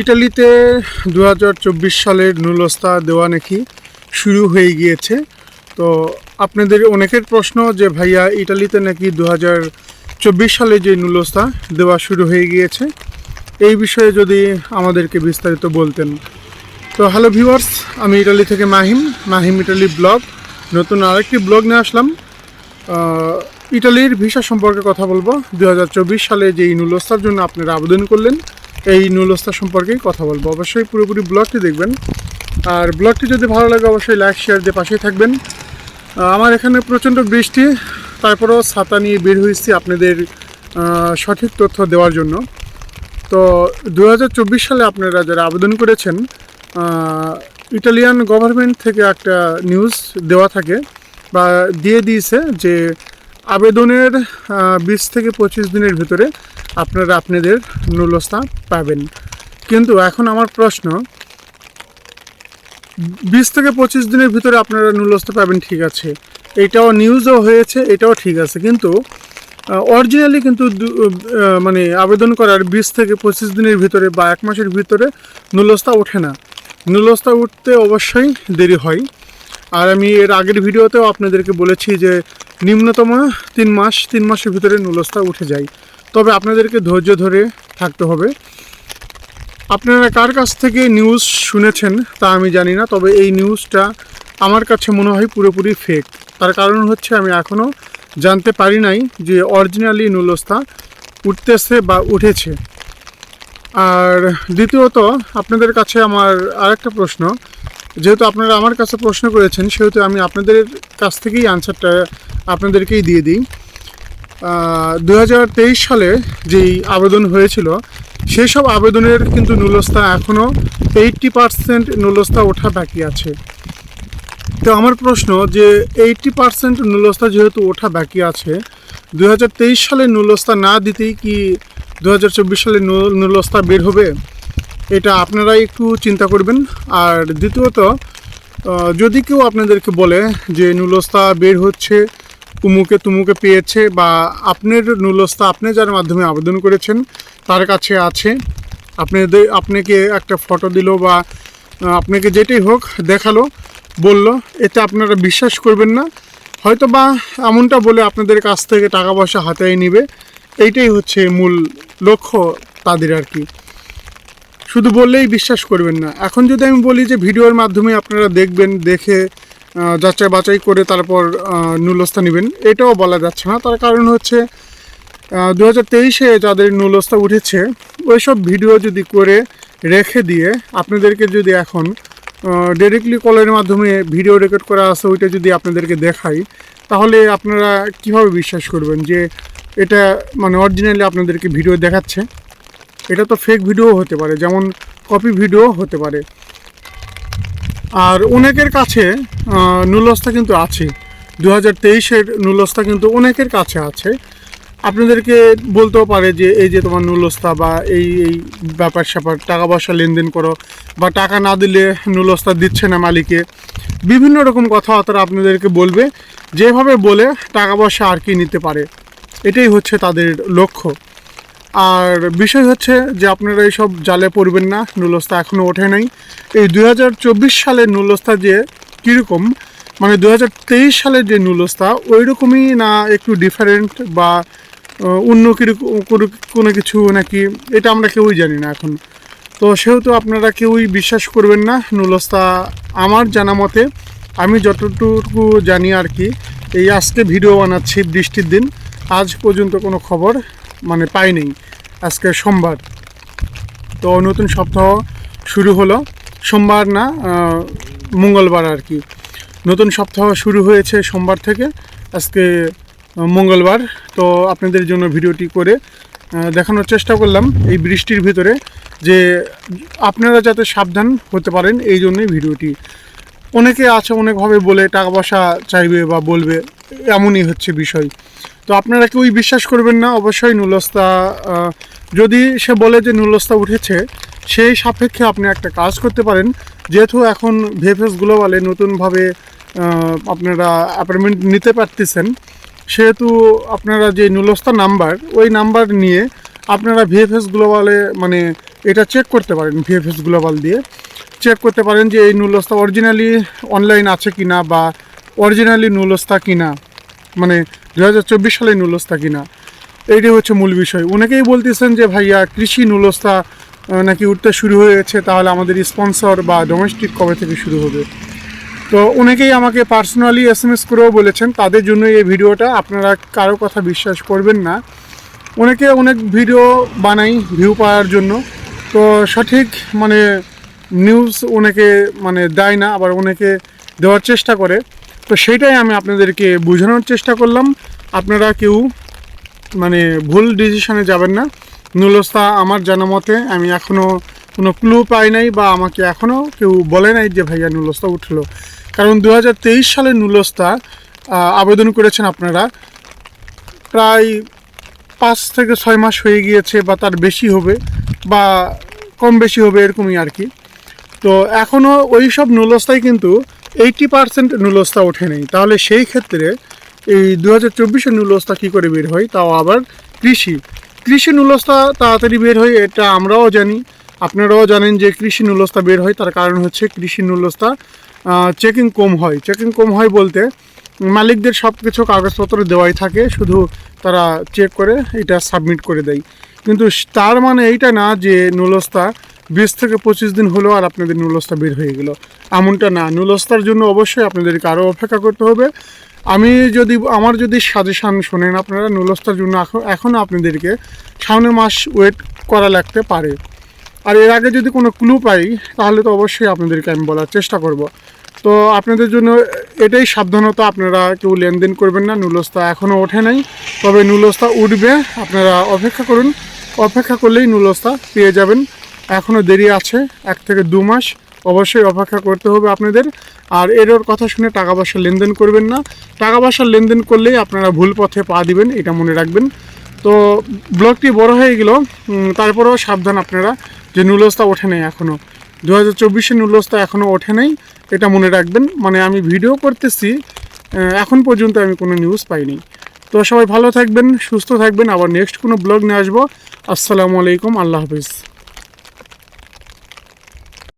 ইটালিতে দু হাজার চব্বিশ সালের নুলস্তা দেওয়া নাকি শুরু হয়ে গিয়েছে। তো আপনাদের অনেকের প্রশ্ন যে ভাইয়া ইটালিতে নাকি দু হাজার চব্বিশ সালে যে নুলস্তা দেওয়া শুরু হয়ে গিয়েছে, এই বিষয়ে যদি আমাদেরকে বিস্তারিত বলতেন। তো হ্যালো ভিউয়ার্স, আমি ইটালি থেকে মাহিম মাহিম ইটালি ব্লগ। নতুন আরেকটি ব্লগ নিয়ে আসলাম। ইটালির ভিসা সম্পর্কে কথা বলব। দু হাজার চব্বিশ সালে যেই নুলস্তার জন্য আপনারা আবেদন করলেন এই নুলস্তা সম্পর্কেই কথা বলব। অবশ্যই পুরোপুরি ব্লগটি দেখবেন। আর ব্লগটি যদি ভালো লাগে, অবশ্যই লাইক শেয়ার দিয়ে পাশেই থাকবেন। আমার এখানে প্রচণ্ড বৃষ্টি, তারপরেও ছাতা নিয়ে বের হয়েছি আপনাদের সঠিক তথ্য দেওয়ার জন্য। তো দু হাজার চব্বিশ সালে আপনারা যারা আবেদন করেছেন ইটালিয়ান গভর্নমেন্ট থেকে একটা নিউজ দেওয়া থাকে, বা দিয়ে দিয়েছে যে আবেদনের বিশ থেকে পঁচিশ দিনের ভিতরে আপনারা আপনাদের নুলস্তা পাবেন। কিন্তু এখন আমার প্রশ্ন, বিশ থেকে পঁচিশ দিনের ভিতরে আপনারা নুলস্তা পাবেন ঠিক আছে। এটাও নিউজও হয়েছে, এটাও ঠিক আছে। কিন্তু অরিজিনালি কিন্তু মানে আবেদন করার বিশ থেকে পঁচিশ দিনের ভিতরে বা এক মাসের ভিতরে নুলস্তা ওঠে না। নুলস্তা উঠতে অবশ্যই দেরি হয়। আর আমি এর আগের ভিডিওতেও আপনাদেরকে বলেছি যে নিম্নতম তিন মাস, তিন মাসের ভিতরে নুলস্তা উঠে যায়। তবে আপনাদেরকে ধৈর্য ধরে থাকতে হবে। আপনারা কার কাছ থেকে নিউজ শুনেছেন তা আমি জানি না, তবে এই নিউজটা আমার কাছে মনে হয় পুরোপুরি ফেক তার কারণ হচ্ছে আমি এখনও জানতে পারি নাই যে অরিজিনালি নুলস্তা উঠতেছে বা উঠেছে। আর দ্বিতীয়ত, আপনাদের কাছে আমার আরেকটা প্রশ্ন। যেহেতু আপনারা আমার কাছে প্রশ্ন করেছেন, সেহেতু আমি আপনাদের কাছ থেকেই আনসারটা আপনাদেরকেই দিয়ে দিই। দু হাজার তেইশ সালে যেই আবেদন হয়েছিল সেই সব আবেদনের কিন্তু নুলস্তা এখনও এইটটি পার্সেন্ট নুলস্তা ওঠা বাকি আছে। তো আমার প্রশ্ন যে এইটটি পার্সেন্ট নুলস্তা যেহেতু ওঠা বাকি আছে দু হাজার তেইশ সালে নুলস্তা না দিতেই কি দু হাজার চব্বিশ সালে নু- নুলস্তা বের হবে? এটা আপনারাই একটু চিন্তা করবেন। আর দ্বিতীয়ত যদি কেউ আপনাদেরকে বলে যে নুলস্তা বের হচ্ছে উমুকে তুমুকে পেয়েছে বা আপনার নুলস্তা আপনি যার মাধ্যমে আবেদন করেছেন, তার কাছে আছে। আপনাদের, আপনাকে একটা ফটো দিল বা আপনাকে যেটাই হোক দেখাল, বলল এতে আপনারা বিশ্বাস করবেন না। হয়তো বা এমনটা বলে আপনাদের কাছ থেকে টাকা পয়সা হাতায় নিবে, এইটাই হচ্ছে মূল লক্ষ্য তাদের আর কি। শুধু বললেই বিশ্বাস করবেন না। এখন যদি আমি বলি যে ভিডিওর মাধ্যমে আপনারা দেখবেন, দেখে যাচাই বাছাই করে তারপর আহ, নুলস্তা নেবেন। এটাও বলা যাচ্ছে না। তার কারণ হচ্ছে দু হাজার তেইশে যাদের নুলস্তা উঠেছে ওইসব ভিডিও যদি করে রেখে দিয়ে আপনাদেরকে যদি এখন ডিরেক্টলি কলের মাধ্যমে ভিডিও রেকর্ড করা আছে ওইটা যদি আপনাদেরকে দেখাই তাহলে আপনারা কীভাবে বিশ্বাস করবেন যে এটা মানে অরিজিনালি আপনাদেরকে ভিডিও দেখাচ্ছে? এটা তো ফেক ভিডিও হতে পারে যেমন কপি ভিডিও হতে পারে। আর অনেকের কাছে নুলস্তা কিন্তু আছে। দু হাজার তেইশের নুলস্তা কিন্তু অনেকের কাছে আছে। আপনাদেরকে বলতেও পারে যে, এই যে তোমার নুলস্তা বা এই এই ব্যাপার স্যাপার টাকা পয়সা লেনদেন করো বা টাকা না দিলে নুলস্তা দিচ্ছে না মালিকে। বিভিন্ন রকম কথাবার্তা আপনাদেরকে বলবে। যেভাবে বলে টাকা পয়সা আর কি নিতে পারে, এটাই হচ্ছে তাদের লক্ষ্য। আর বিষয় হচ্ছে যে আপনারা এইসব জালে পড়বেন না নুলস্তা এখনও ওঠে নাই। এই দু সালের নুলস্তা যে কীরকম মানে দু হাজার তেইশ সালের যে নুলস্তা ওই রকমই না একটু ডিফারেন্ট বা অন্য কীরকম কোনো কিছু নাকি, এটা আমরা কেউই জানি না এখন। তো সেহেতু আপনারা কেউই বিশ্বাস করবেন না নুলস্তা আমার জানা মতে। আমি যতটুকু জানি আর কি, এই আজকে ভিডিও বানাচ্ছি বৃষ্টির দিন। আজ পর্যন্ত কোনো খবর মানে পাইনি আজকে সোমবার। তো নতুন সপ্তাহ শুরু হলো। সোমবার না মঙ্গলবার আর কি। নতুন সপ্তাহ শুরু হয়েছে সোমবার থেকে, আজকে মঙ্গলবার। তো আপনাদের জন্য ভিডিওটি করে দেখানোর চেষ্টা করলাম এই বৃষ্টির ভিতরে যে আপনারা যাতে সাবধান হতে পারেন, এই জন্যই ভিডিওটি। অনেকে আছে অনেকভাবে বলে টাকা পয়সা চাইবে বা বলবে এমনই হচ্ছে বিষয়। তো আপনারা কেউই বিশ্বাস করবেন না, অবশ্যই নুলস্তা যদি সে বলে যে নুলস্তা উঠেছে, সেই সাপেক্ষে আপনি একটা কাজ করতে পারেন। যেহেতু এখন ভিএফএস গ্লোবালে নতুনভাবে আপনারা অ্যাপয়েন্টমেন্ট নিতে পারতেছেন, সেহেতু আপনারা যে নুলস্তা নাম্বার, ওই নাম্বার নিয়ে আপনারা ভিএফএস গ্লোবালে মানে এটা চেক করতে পারেন ভিএফএস গ্লোবাল দিয়ে। চেক করতে পারেন যে এই নুলস্তা অরিজিনালি অনলাইন আছে কি না বা অরিজিনালি নুলস্তা কিনা? মানে দু হাজার চব্বিশ সালে নুলস্তা কিনা? এইটাই হচ্ছে মূল বিষয়। অনেকেই বলতেছেন যে, ভাইয়া, কৃষি নুলস্তা নাকি উঠতে শুরু হয়েছে? তাহলে আমাদের স্পন্সর বা ডোমেস্টিক কবে থেকে শুরু হবে? তো অনেকেই আমাকে পার্সোনালি এস এম এস করেও বলেছেন, তাদের জন্য এই ভিডিওটা। আপনারা কারও কথা বিশ্বাস করবেন না। অনেকে অনেক ভিডিও বানাই ভিউ পাওয়ার জন্য। তো সঠিক মানে নিউজ অনেকে মানে দেয় না, আবার অনেকে দেওয়ার চেষ্টা করে। তো সেইটাই আমি আপনাদেরকে বোঝানোর চেষ্টা করলাম। আপনারা কেউ মানে ভুল ডিসিশনে যাবেন না। নুলস্তা আমার জানা মতে আমি এখনও কোনো ক্লু পাই নাই বা আমাকে এখনও কেউ বলে নাই যে ভাইয়া নুলস্তা উঠল। কারণ দু হাজার তেইশ সালে নুলস্তা আবেদন করেছেন আপনারা। প্রায় পাঁচ থেকে ছয় মাস হয়ে গিয়েছে বা তার বেশি হবে বা কম বেশি হবে এরকমই আর কি। তো এখনও ওই সব নুলস্তায় কিন্তু এইটি পার্সেন্ট নুলস্তা ওঠে নেই। তাহলে সেই ক্ষেত্রে এই দু হাজার চব্বিশের নুলস্তা কী করে বের হয়? তাও আবার কৃষি। কৃষি নুলস্তা তাড়াতাড়ি বের হয়, এটা আমরাও জানি। আপনারাও জানেন যে কৃষি নুলস্তা বের হয়, তার কারণ হচ্ছে কৃষি নুলস্তা চেকিং কম হয়। চেকিং কম হয় বলতে মালিকদের সব কিছু কাগজপত্র দেওয়াই থাকে, শুধু তারা চেক করে, এটা সাবমিট করে দেয়। কিন্তু তার মানে এইটা না যে নুলস্তা বিশ থেকে পঁচিশ দিন হলো আর আপনাদের নুলস্তা বের হয়ে গেল। এমনটা না নুলস্তার জন্য অবশ্যই আপনাদেরকে আরও অপেক্ষা করতে হবে। আমি যদি, আমার যদি সাজেশান শোনেন আপনারা নুলস্তার জন্য এখন, এখনও আপনাদেরকে সামনের মাস ওয়েট করা লাগতে পারে। আর এর আগে যদি কোনো ক্লু পাই, তাহলে তো অবশ্যই আপনাদেরকে আমি বলার চেষ্টা করব। তো আপনাদের জন্য এটাই সাবধানতা, আপনারা কেউ লেনদেন করবেন না নুলস্তা এখনও ওঠে নাই। তবে নুলস্তা উঠবে, আপনারা অপেক্ষা করুন। অপেক্ষা করলেই নুলস্তা পেয়ে যাবেন। এখনও দেরি আছে, এক থেকে দু মাস। অবশ্যই অপেক্ষা করতে হবে আপনাদের। আর এর ওর কথা শুনে টাকা পয়সা লেনদেন করবেন না। টাকা পয়সা লেনদেন করলেই আপনারা ভুল পথে পা দিবেন, এটা মনে রাখবেন। তো ব্লগটি বড় হয়ে গেল তারপরেও সাবধান আপনারা যে নুলস্তা ওঠে নাই এখনও দু হাজার চব্বিশে নুলস্তা এখনও ওঠে নাই, এটা মনে রাখবেন। মানে আমি ভিডিও করতেছি এখন পর্যন্ত আমি কোনো নিউজ পাইনি। তো সবাই ভালো থাকবেন, সুস্থ থাকবেন। আবার নেক্সট কোনো ব্লগ নিয়ে আসব। আসসালামু আলাইকুম, আল্লাহ হাফিজ।